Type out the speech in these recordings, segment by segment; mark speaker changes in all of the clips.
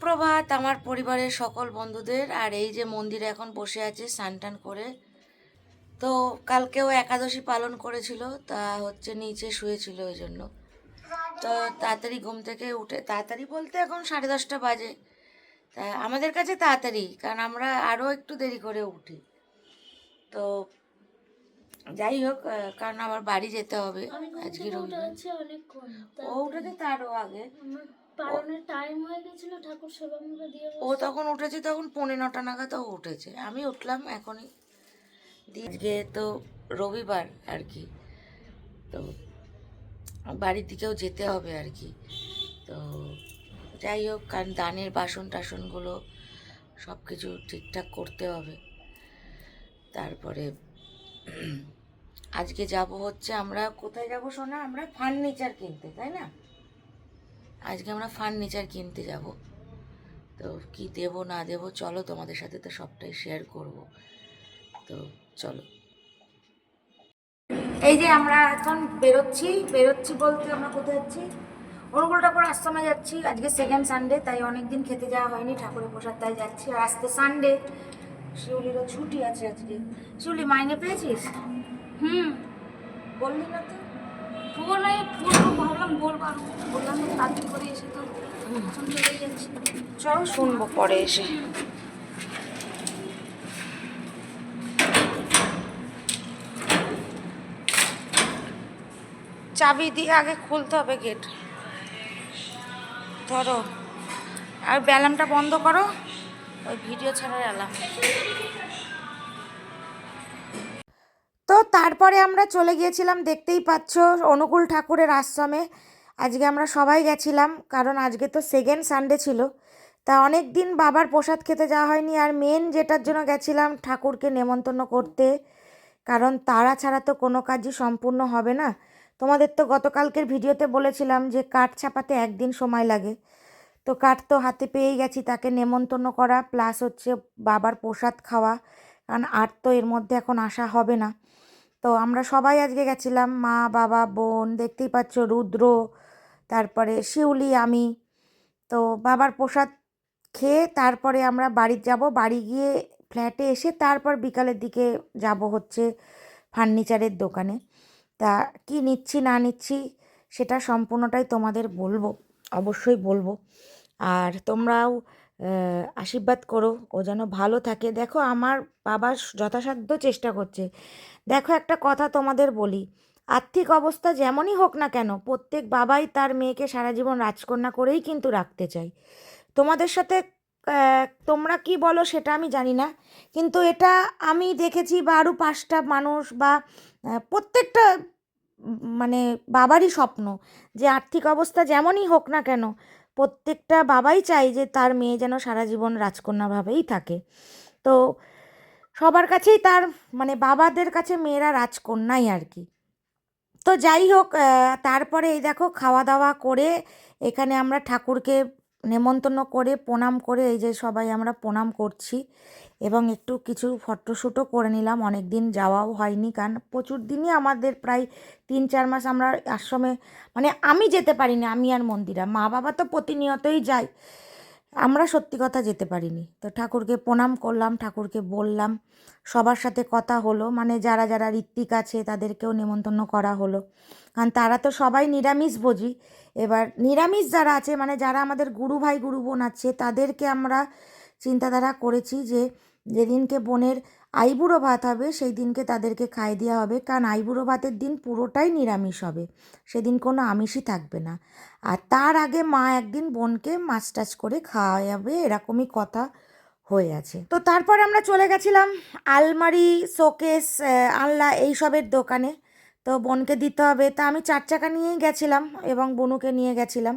Speaker 1: সুপ্রভাত আমার পরিবারের সকল বন্ধুদের আর এই যে মন্দিরে এখন বসে আছে স্নান টান করে। তো কালকেও একাদশী পালন করেছিল তা হচ্ছে নিচে শুয়েছিল ওই জন্য তো তাড়াতাড়ি ঘুম থেকে উঠে তাড়াতাড়ি বলতে এখন সাড়ে দশটা বাজে। তা আমাদের কাছে তাড়াতাড়ি কারণ আমরা আরও একটু দেরি করে উঠি। তো যাই হোক কারণ আমার বাড়ি যেতে হবে আজকে রবিবার। ও উঠেছে তারও আগে।
Speaker 2: পালনের টাইম হয়ে গেছিল ঠাকুর সেবা মুখে দিয়ে
Speaker 1: ও তখন উঠেছে তখন পৌনে নটা নাগাদ ও উঠেছে। আমি উঠলাম এখনই। আজকে তো রবিবার আর কি। তো বাড়ির দিকেও যেতে হবে আর কি। তো যাই হোক কারণ দানের বাসন টাসনগুলো সব কিছু ঠিকঠাক করতে হবে। তারপরে আজকে যাব হচ্ছে আমরা কোথায় যাব শোনা আমরা ফার্নিচার কিনতে তাই না? আজকে আমরা ফার্নিচার কিনতে যাব। তো কি দেব না দেব চলো তোমাদের সাথে তো সবটাই শেয়ার করব। তো চলো। এই যে আমরা এখন বেরোচ্ছি বেরোচ্ছি বলতে আমরা কোথায় যাচ্ছি? ঠাকুর আশ্রমে যাচ্ছি। আজকে সেকেন্ড সানডে তাই অনেক দিন খেতে যাওয়া হয়নি। ঠাকুরের প্রসাদ তাই যাচ্ছি। আর আজকে সানডে শিউলিরও ছুটি আছে আজকে। শিউলি মাইনে পেয়েছিস?
Speaker 2: হুম।
Speaker 1: বললি না তো।
Speaker 2: বলে বলব বললাম তো চলো
Speaker 1: শুনব পরে এসে। চাবি দিয়ে আগে খুলতে হবে গেট ধরো। আর ব্যালামটা বন্ধ করো, ওই ভিডিও ছাড়ার অ্যালার্ম তারপরে আমরা চলে গিয়েছিলাম, দেখতেই পাচ্ছ, অনুকূল ঠাকুরের আশ্রমে। আজকে আমরা সবাই গেছিলাম, কারণ আজকে তো সেকেন্ড সানডে ছিল। তা অনেক দিন বাবার প্রসাদ খেতে যাওয়া হয়নি, আর মেন যেটার জন্য গেছিলাম ঠাকুরকে নেমন্তন্ন করতে, কারণ তারা ছাড়া তো কোনো কাজই সম্পূর্ণ হবে না। তোমাদের তো গতকালকের ভিডিওতে বলেছিলাম যে কাঠ ছাপাতে একদিন সময় লাগে। তো কাঠ তো হাতে পেয়েই গেছি তাকে নেমন্তন্ন করা প্লাস হচ্ছে বাবার প্রসাদ খাওয়া, কারণ আর তো এর মধ্যে এখন আসা হবে না। তো আমরা সবাই আজকে গেছিলাম, মা, বাবা, বোন, দেখতেই পাচ্ছ রুদ্র, তারপরে শিউলি, আমি। তো বাবার প্রসাদ খেয়ে তারপরে আমরা বাড়ি যাব। বাড়ি গিয়ে ফ্ল্যাটে এসে তারপর বিকালের দিকে যাব হচ্ছে ফার্নিচারের দোকানে। তা কি নিচ্ছি, না নিচ্ছি, সেটা সম্পূর্ণটাই তোমাদের বলব, অবশ্যই বলব। আর তোমরাও আশীর্বাদ করো, ও যেন ভালো থাকে। দেখো, আমার বাবা যথাসাধ্য চেষ্টা করছে। দেখো একটা কথা তোমাদের বলি, আর্থিক অবস্থা যেমনই হোক না কেন, প্রত্যেক বাবাই তার মেয়েকে সারা জীবন রাজকন্যা করেই কিন্তু রাখতে চাই তোমাদের সাথে তোমরা কি বলো সেটা আমি জানি না, কিন্তু এটা আমি দেখেছি বা আরও পাঁচটা মানুষ বা প্রত্যেকটা মানে বাবারই স্বপ্ন যে আর্থিক অবস্থা যেমনই হোক না কেন, প্রত্যেকটা বাবাই চায় যে তার মেয়ে যেন সারা জীবন রাজকন্যাভাবেই থাকে। তো সবার কাছেই তার মানে বাবাদের কাছে মেয়েরা রাজকন্যাই আর কি। তো যাই হোক তারপরে এই দেখো খাওয়া দাওয়া করে এখানে আমরা ঠাকুরকে নেমন্তন্ন করে, প্রণাম করে, এই যে সবাই আমরা প্রণাম করছি এবং একটু কিছু ফটোশ্যুটও করে নিলাম। অনেক দিন যাওয়াও হয়নি, কারণ প্রচুর দিনই আমাদের প্রায় তিন চার মাস আমরা আশ্রমে মানে আমি যেতে পারিনি, আমি আর মন্দিরা। মা বাবা তো প্রতিনিয়তই যায়। আমরা সত্যি কথা যেতে পারিনি। তো ঠাকুরকে প্রণাম করলাম, ঠাকুরকে বললাম, সবার সাথে কথা হলো মানে যারা যারা ঋত্বিক আছে তাদেরকেও নেমন্তন্ন করা হলো। কারণ তারা তো সবাই নিরামিষ ভোজি। এবার নিরামিষ যারা আছে মানে যারা আমাদের গুরু ভাই, গুরু বোন আছে, তাদেরকে আমরা চিন্তাধারা করেছি যে যেদিনকে বোনের আইবুড়ো ভাত হবে সেই দিনকে তাদেরকে খাই দেওয়া হবে। কারণ আইবুড়ো ভাতের দিন পুরোটাই নিরামিষ হবে। সেদিন কোনো আমিষই থাকবে না। আর তার আগে মা একদিন বোনকে মাছ টাছ করে খাওয়াবে, এরকমই কথা হয়ে আছে। তো তারপর আমরা চলে গেছিলাম আলমারি, শোকেস আল্লা এইসবের দোকানে। তো বোনকে দিতে হবে। তা আমি চার চাকা নিয়েই গেছিলাম এবং বনুকে নিয়ে গেছিলাম।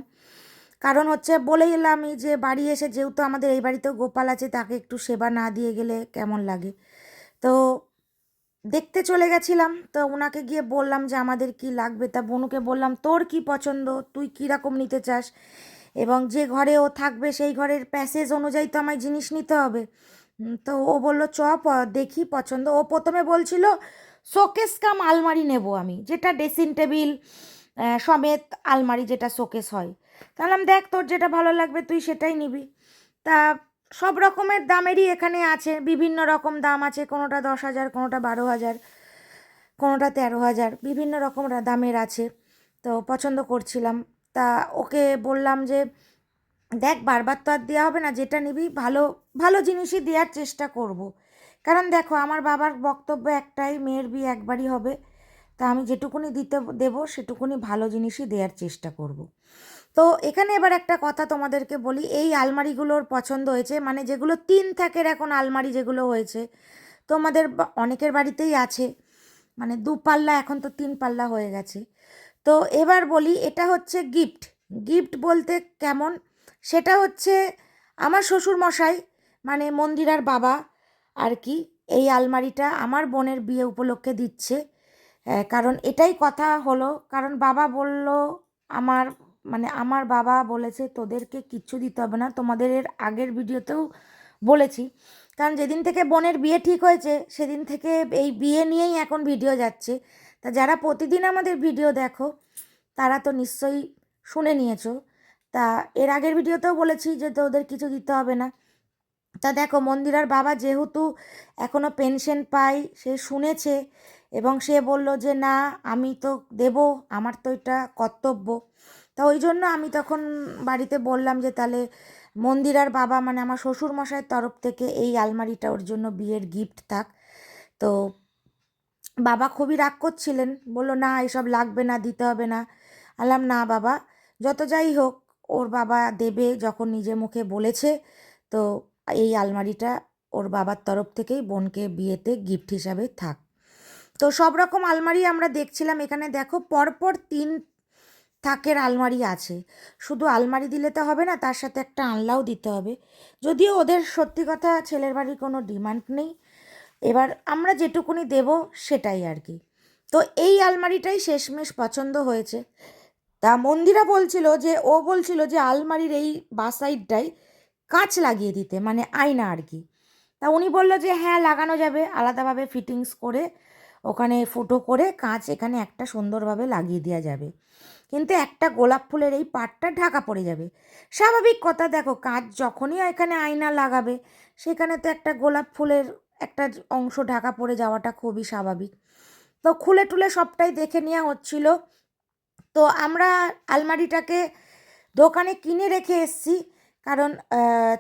Speaker 1: কারণ হচ্ছে বলে এলাম যে বাড়ি এসে যেহেতু আমাদের এই বাড়িতেও গোপাল আছে, তাকে একটু সেবা না দিয়ে গেলে কেমন লাগে? তো দেখতে চলে গেছিলাম। তো ওনাকে গিয়ে বললাম যে, আমাদের কি লাগবে? তা বনুকে বললাম, তোর কি পছন্দ? তুই কীরকম নিতে চাস? এবং যে ঘরে ও থাকবে, সেই ঘরের প্যাসেজ অনুযায়ী তো আমায় জিনিস নিতে হবে। তো ও বলল, চ দেখি পছন্দ। ও প্রথমে বলছিল, শোকেস কাম আলমারি নেব আমি, যেটা ড্রেসিং টেবিল সমেত আলমারি যেটা শোকেস হয়। তাহলে দেখ, তোর যেটা ভালো লাগবে, তুই সেটাই নিবি। তা সব রকমের দামেরই এখানে আছে। বিভিন্ন রকম দাম আছে। কোনোটা দশ হাজার, কোনোটা বারো হাজার, কোনোটা তেরো হাজার। বিভিন্ন রকম দামের আছে। তো পছন্দ করছিলাম। তা ওকে বললাম যে, দেখ, বারবার তো আর দেওয়া হবে না। যেটা নিবি, ভালো ভালো জিনিসই দেওয়ার চেষ্টা করব। কারণ দেখো, আমার বাবার বক্তব্য একটাই, মেয়ের বিয়ে একবারই হবে। তা আমি যেটুকুনি দিতে দেবো, সেটুকুনি ভালো জিনিসই দেওয়ার চেষ্টা করব। তো এখানে এবার একটা কথা তোমাদেরকে বলি, এই আলমারিগুলোর পছন্দ হয়েছে মানে যেগুলো তিন থাকের এখন আলমারি যেগুলো হয়েছে, তোমাদের অনেকের বাড়িতেই আছে মানে দু পাল্লা, এখন তো তিন পাল্লা হয়ে গেছে। তো এবার বলি, এটা হচ্ছে গিফট। গিফট বলতে কেমন? সেটা হচ্ছে আমার শ্বশুর মশাই মানে মন্দিরার বাবা আর কি, এই আলমারিটা আমার বোনের বিয়ে উপলক্ষে দিচ্ছে। কারণ এটাই কথা হলো, কারণ বাবা বলল, আমার মানে আমার বাবা বলেছে, তোদেরকে কিচ্ছু দিতে হবে না, তোমাদের এর আগের ভিডিওতেও বলেছি। কারণ যেদিন থেকে বোনের বিয়ে ঠিক হয়েছে, সেদিন থেকে এই বিয়ে নিয়েই এখন ভিডিও যাচ্ছে। তা যারা প্রতিদিন আমাদের ভিডিও দেখো, তারা তো নিশ্চয়ই শুনে নিয়েছো। তা এর আগের ভিডিওতেও বলেছি যে, তোদের কিছু দিতে হবে না। তা দেখো, মন্দিরার বাবা যেহেতু এখনও পেনশন পায়, সে শুনেছে এবং সে বলল যে, না, আমি তো দেব, আমার তো এটা কর্তব্য। তা ওই জন্য আমি তখন বাড়িতে বললাম যে, তাহলে মন্দিরার বাবা মানে আমার শ্বশুর মশাইয়ের তরফ থেকে এই আলমারিটা ওর জন্য বিয়ের গিফট থাক। তো বাবা খুবই রাগ করছিলেন। বলল, না, এসব লাগবে না, দিতে হবে না। আলাম, না বাবা, যত যাই হোক, ওর বাবা দেবে যখন নিজে মুখে বলেছে। তো এই আলমারিটা ওর বাবার তরফ থেকেই বোনকে বিয়েতে গিফট হিসাবে থাক। তো সব রকম আলমারি আমরা দেখছিলাম। এখানে দেখো পরপর তিন থাকের আলমারি আছে। শুধু আলমারি দিলে তো হবে না, তার সাথে একটা আনলাও দিতে হবে। যদিও ওদের সত্যি কথা ছেলের বাড়ির কোনো ডিমান্ড নেই। এবার আমরা যেটুকুনি দেব সেটাই আর কি। তো এই আলমারিটাই শেষমেশ পছন্দ হয়েছে। তা মন্দিরা বলছিল যে, ও বলছিল যে আলমারির এই বা সাইডটাই কাঁচ লাগিয়ে দিতে মানে আয়না আর কি। তা উনি বলল যে হ্যাঁ লাগানো যাবে। আলাদাভাবে ফিটিংস করে ওখানে ফুটো করে কাঁচ এখানে একটা সুন্দরভাবে লাগিয়ে দেওয়া যাবে। কিন্তু একটা গোলাপ ফুলের এই পাটটা ঢাকা পড়ে যাবে। স্বাভাবিক কথা দেখো কাজ যখনই এখানে আয়না লাগাবে, সেখানে তো একটা গোলাপ ফুলের একটা অংশ ঢাকা পড়ে যাওয়াটা খুবই স্বাভাবিক। তো খুলে টুলে সবটাই দেখে নেওয়া হচ্ছিল। তো আমরা আলমারিটাকে দোকানে কিনে রেখে এসছি, কারণ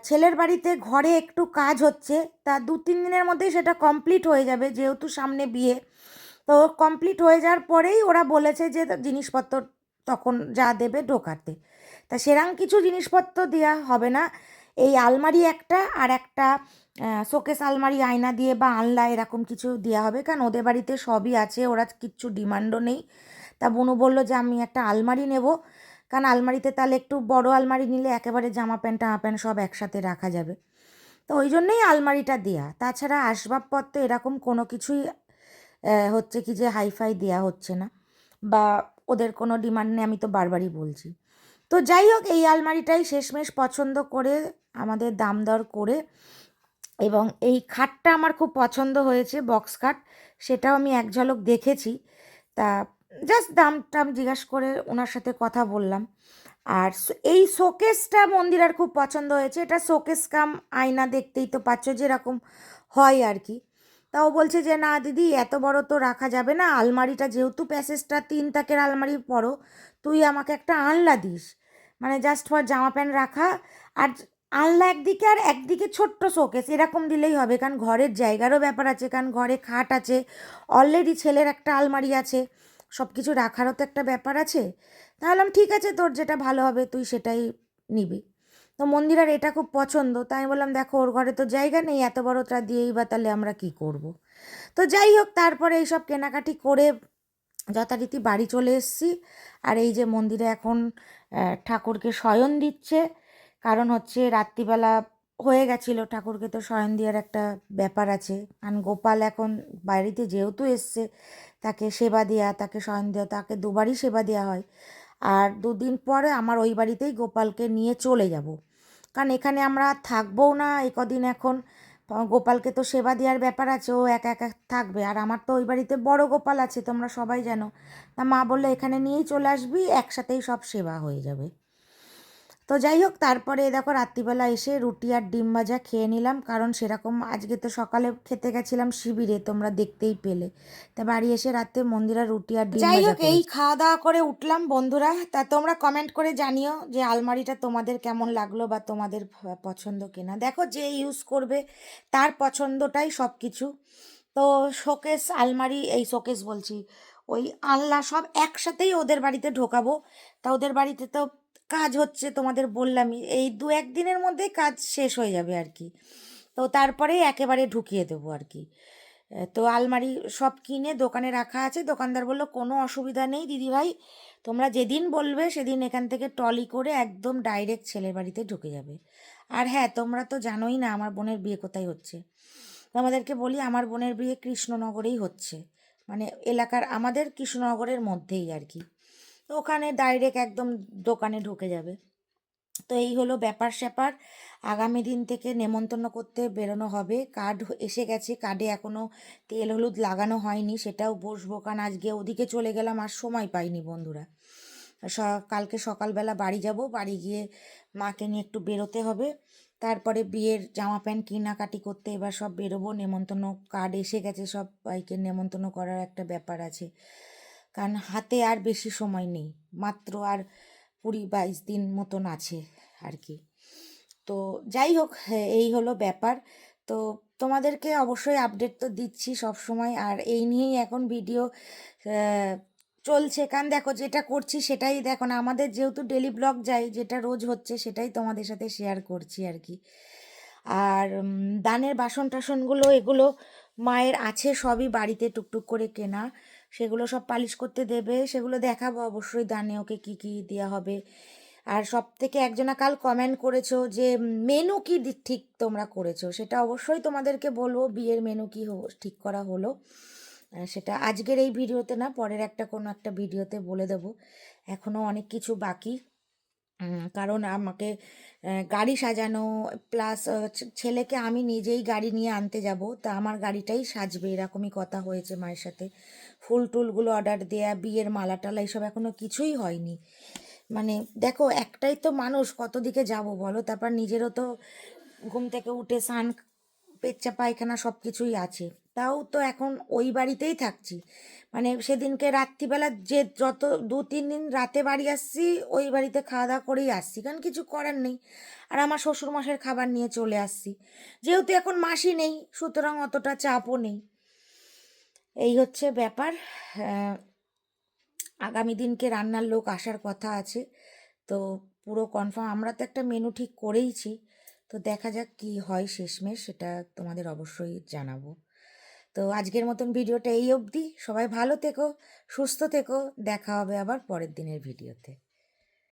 Speaker 1: ছেলের বাড়িতে ঘরে একটু কাজ হচ্ছে, তা দু তিন দিনের মধ্যেই সেটা কমপ্লিট হয়ে যাবে, যেহেতু সামনে বিয়ে। তো কমপ্লিট হয়ে যাওয়ার পরেই ওরা বলেছে যে জিনিসপত্র তখন যা দেবে ঢোকাতে তা সেরকম কিছু জিনিসপত্র দেওয়া হবে না। এই আলমারি একটা আর একটা শোকেস আলমারি আয়না দিয়ে বা আনলা এরকম কিছু দেওয়া হবে। কারণ ওদের বাড়িতে সবই আছে, ওরা কিচ্ছু ডিমান্ডও নেই। তা বুনু বলল যে আমি একটা আলমারি নেব। কারণ আলমারিতে তাহলে একটু বড় আলমারি নিলে একেবারে জামা প্যান্ট, টামা প্যান্ট সব একসাথে রাখা যাবে। তো ওই জন্যই আলমারিটা দেয়া। তাছাড়া আসবাবপত্র এরকম কোনো কিছুই হচ্ছে কি যে হাইফাই দেয়া হচ্ছে না। বা ওদের কোনো ডিমান্ড নেই, আমি তো বারবারই বলছি। তো যাই হোক, এই আলমারিটাই শেষমেশ পছন্দ করে, আমাদের দাম দর করে এবং এই খাটটা আমার খুব পছন্দ হয়েছে বক্স খাট। সেটাও আমি এক ঝলক দেখেছি। তা জাস্ট দাম টাম জিজ্ঞাসা করে ওনার সাথে কথা বললাম। আর এই শোকেসটা মন্দিরার খুব পছন্দ হয়েছে। এটা শোকেস কাম আয়না দেখতেই তো পাচ্ছ, যেরকম হয় আর কি। তাও বলছে যে, না দিদি, এত বড় তো রাখা যাবে না। আলমারিটা যেহেতু প্যাসেজটা তিন তাকের আলমারি পড়ো তুই আমাকে একটা আনলা দিস। মানে জাস্ট ফর জামা প্যান্ট রাখা। আর আনলা একদিকে আর একদিকে ছোট্ট শোকেস। এরকম দিলেই হবে। কারণ ঘরের জায়গারও ব্যাপার আছে, কারণ ঘরে খাট আছে অলরেডি ছেলের একটা আলমারি আছে সব কিছু রাখারও তো একটা ব্যাপার আছে। তাহলে ঠিক আছে, তোর যেটা ভালো হবে, তুই সেটাই নিবি। তো মন্দিরার এটা খুব পছন্দ। তাই আমি বললাম, দেখো, ওর ঘরে তো জায়গা নেই, এত বড়টা দিয়েই বা তাহলে আমরা কি করব। তো যাই হোক, তারপরে এইসব কেনাকাটি করে যথারীতি বাড়ি চলে এসেছি। আর এই যে মন্দিরে এখন ঠাকুরকে শয়ন দিচ্ছে। কারণ হচ্ছে রাত্রিবেলা হয়ে গেছিল, ঠাকুরকে তো শয়ন দেওয়ার একটা ব্যাপার আছে। কারণ গোপাল এখন বাড়িতে যেহেতু এসছে, তাকে সেবা দেওয়া তাকে শয়ন দেওয়া, তাকে দুবারই সেবা দেওয়া হয়। আর দুদিন পরে আমার ওই বাড়িতেই গোপালকে নিয়ে চলে যাব। কারণ এখানে আমরা থাকবোও না এ কদিন এখন। গোপালকে তো সেবা দেওয়ার ব্যাপার আছে, ও একা একা থাকবে। আর আমার তো ওই বাড়িতে বড় গোপাল আছে, তোমরা সবাই জানো। তা মা বললে, এখানে নিয়েই চলে আসবি, একসাথেই সব সেবা হয়ে যাবে। তো যাই হোক তারপরে দেখো রাত্রিবেলা এসে রুটি আর ডিম ভাজা খেয়ে নিলাম। কারণ সেরকম আজকে তো সকালে খেতে গেছিলাম শিবিরে তোমরা দেখতেই পেলে। তা বাড়ি এসে রাতে মন্দিরা রুটি আর ডিম
Speaker 3: যাই হোক, এই
Speaker 1: খাওয়া দাওয়া করে উঠলাম বন্ধুরা। তা তোমরা কমেন্ট করে জানিও যে আলমারিটা তোমাদের কেমন লাগল বা তোমাদের পছন্দ কিনা। দেখো যে ইউজ করবে তার পছন্দটাই সব কিছু তো শোকেস আলমারি এই শোকেস বলছি ওই আলনা সব একসাথেই ওদের বাড়িতে ঢোকাবো। তা ওদের বাড়িতে তো কাজ হচ্ছে তোমাদের বললামই, এই দু একদিনের মধ্যেই কাজ শেষ হয়ে যাবে আর কি। তো তারপরেই একেবারে ঢুকিয়ে দেবো আর কি। তো আলমারি সব কিনে দোকানে রাখা আছে, দোকানদার বলল, কোনো অসুবিধা নেই দিদিভাই তোমরা যেদিন বলবে সেদিন এখান থেকে টলি করে একদম ডাইরেক্ট ছেলের বাড়িতে ঢুকে যাবে। আর হ্যাঁ তোমরা তো জানোই না আমার বোনের বিয়ে কোথায় হচ্ছে। তোমাদেরকে বলি, আমার বোনের বিয়ে কৃষ্ণনগরেই হচ্ছে। মানে এলাকার আমাদের কৃষ্ণনগরের মধ্যেই আর কি। তো ওখানে ডাইরেক্ট একদম দোকানে ঢুকে যাবে। তো এই হলো ব্যাপার স্যাপার। আগামী দিন থেকে নেমন্তন্ন করতে বেরোনো হবে। কার্ড এসে গেছে। কার্ডে এখনও তেল হলুদ লাগানো হয়নি, সেটাও বসবো। কারণ আজকে ওদিকে চলে গেলাম, আর সময় পাইনি বন্ধুরা। কালকে সকালবেলা বাড়ি যাব। বাড়ি গিয়ে মাকে নিয়ে একটু বেরোতে হবে। তারপরে বিয়ের জামা প্যান্ট কেনাকাটি করতে এবার সব বেরোবো। নেমন্তন্ন কার্ড এসে গেছে, সব বাইকের নেমন্তন্ন করার একটা ব্যাপার আছে। কারণ হাতে আর বেশি সময় নেই। মাত্র আর কুড়ি বাইশ দিন মতন আছে আর কি। তো যাই হোক হ্যাঁ, এই হলো ব্যাপার। তো তোমাদেরকে অবশ্যই আপডেট তো দিচ্ছি সব সময় আর এই নিয়েই এখন ভিডিও চলছে। কারণ দেখো যেটা করছি সেটাই দেখো না আমাদের যেহেতু ডেলি ব্লগ যাই যেটা রোজ হচ্ছে সেটাই তোমাদের সাথে শেয়ার করছি আর কি। আর দানের বাসন টাসনগুলো এগুলো মায়ের আছে সবই বাড়িতে টুকটুক করে কেনা। সেগুলো সব পালিশ করতে দেবে, সেগুলো দেখাবো অবশ্যই দানে ওকে কী কী দেওয়া হবে। আর সব থেকে একজনা কাল কমেন্ট করেছ যে মেনু কি ঠিক তোমরা করেছ? সেটা অবশ্যই তোমাদেরকে বলব, বিয়ের মেনু কি ঠিক করা হলো। সেটা আজকের এই ভিডিওতে না, পরের একটা কোনো একটা ভিডিওতে বলে দেবো। এখনও অনেক কিছু বাকি। কারণ আমাকে গাড়ি সাজানো প্লাস ছেলেকে আমি নিজেই গাড়ি নিয়ে আনতে যাব। তা আমার গাড়িটাই সাজবে, এরকমই কথা হয়েছে মায়ের সাথে। ফুল টুলগুলো অর্ডার দেয়া, বিয়ের মালা টালা এইসব এখনও কিছুই হয়নি। মানে দেখো, একটাই তো মানুষ, কত দিকে যাব বলো? তারপর নিজেরও তো ঘুম থেকে উঠে স্নান পেচ্চা পায়খানা সব কিছুই আছে। তাও তো এখন ওই বাড়িতেই থাকছি। মানে সেদিনকে রাত্রিবেলা যে যত দু, তিন দিন রাতে বাড়ি আসছি, ওই বাড়িতে খাওয়া দাওয়া করেই আসছি, কারণ কিছু করার নেই। আর আমার শ্বশুর শ্বশুরমশাইয়ের খাবার নিয়ে চলে আসছি। যেহেতু এখন মাসি নেই, সুতরাং অতটা চাপও নেই। এই হচ্ছে ব্যাপার। আগামী দিনকে রান্নার লোক আসার কথা আছে। তো পুরো কনফার্ম আমরা তো একটা মেনু ঠিক করেইছি। তো দেখা যাক কি হয় শেষমেশ, সেটা তোমাদের অবশ্যই জানাব। তো আজকের মতন ভিডিওটা এই অবধি। সবাই ভালো থেকো, সুস্থ থেকো। দেখা হবে আবার পরের দিনের ভিডিওতে।